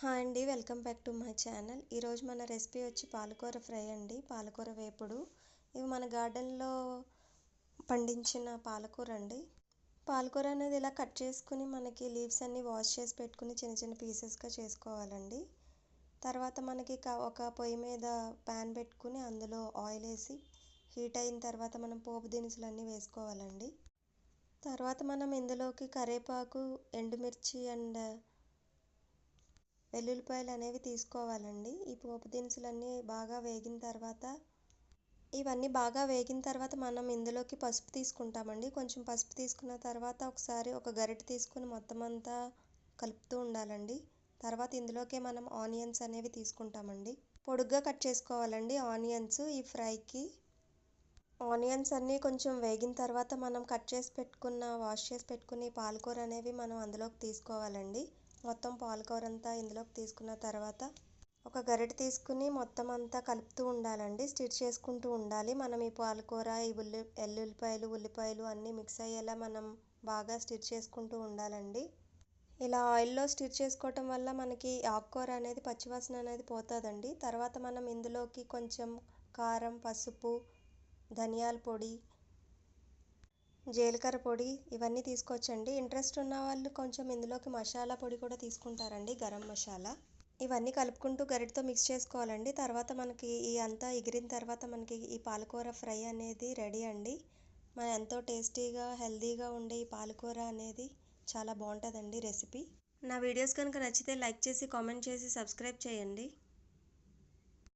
Hi అండి welcome back to my channel. ఈరోజు మన రెసిపీ వచ్చి పాలకూర ఫ్రై అండి. పాలకూర వేపుడు. ఇవి మన గార్డెన్లో పండించిన పాలకూర అండి. పాలకూర అనేది ఇలా కట్ చేసుకుని మనకి లీవ్స్ అన్నీ వాష్ చేసి పెట్టుకుని చిన్న చిన్న పీసెస్గా చేసుకోవాలండి. తర్వాత మనకి ఒక పొయ్యి మీద ప్యాన్ పెట్టుకుని అందులో ఆయిల్ వేసి హీట్ అయిన తర్వాత మనం పోపు దినుసులు అన్నీ వేసుకోవాలండి. తర్వాత మనం ఇందులోకి కరివేపాకు ఎండుమిర్చి అండ్ వెల్లుల్లిపాయలు అనేవి తీసుకోవాలండి. ఈ పోపు దినుసులన్నీ బాగా వేగిన తర్వాత ఇవన్నీ బాగా వేగిన తర్వాత మనం ఇందులోకి పసుపు తీసుకుంటామండి. కొంచెం పసుపు తీసుకున్న తర్వాత ఒకసారి ఒక గరిటె తీసుకుని మొత్తం అంతా కలుపుతూ ఉండాలండి. తర్వాత ఇందులోకే మనం ఆనియన్స్ అనేవి తీసుకుంటామండి. పొడుగ్గా కట్ చేసుకోవాలండి ఆనియన్స్ ఈ ఫ్రైకి. ఆనియన్స్ అన్నీ కొంచెం వేగిన తర్వాత మనం కట్ చేసి పెట్టుకున్న వాష్ చేసి పెట్టుకుని పాలకూర అనేవి మనం అందులోకి తీసుకోవాలండి. మొత్తం పాలకూర అంతా ఇందులోకి తీసుకున్న తర్వాత ఒక గరిటె తీసుకుని మొత్తం అంతా కలుపుతూ ఉండాలండి. స్టిచ్ చేసుకుంటూ ఉండాలి. మనం ఈ పాలకూర ఈ ఉల్లి ఎల్లుల్లిపాయలు ఉల్లిపాయలు అన్నీ మిక్స్ అయ్యేలా మనం బాగా స్టిచ్ చేసుకుంటూ ఉండాలండి. ఇలా ఆయిల్లో స్టిచ్ చేసుకోవటం వల్ల మనకి ఆకుకూర అనేది పచ్చివాసన అనేది పోతుందండి. తర్వాత మనం ఇందులోకి కొంచెం కారం పసుపు ధనియాల పొడి జీలకర్ర పొడి ఇవన్నీ తీసుకోవచ్చండి. ఇంట్రెస్ట్ ఉన్న వాళ్ళు కొంచెం ఇందులోకి మసాలా పొడి కూడా తీసుకుంటారండి గరం మసాలా. ఇవన్నీ కలుపుకుంటూ గరిటతో మిక్స్ చేసుకోవాలండి. తర్వాత మనకి ఈ అంతా ఎగిరిన తర్వాత మనకి ఈ పాలకూర ఫ్రై అనేది రెడీ అండి. మన ఎంతో టేస్టీగా హెల్తీగా ఉండే ఈ పాలకూర అనేది చాలా బాగుంటుందండి రెసిపీ. నా వీడియోస్ కనుక నచ్చితే లైక్ చేసి కామెంట్ చేసి సబ్స్క్రైబ్ చేయండి.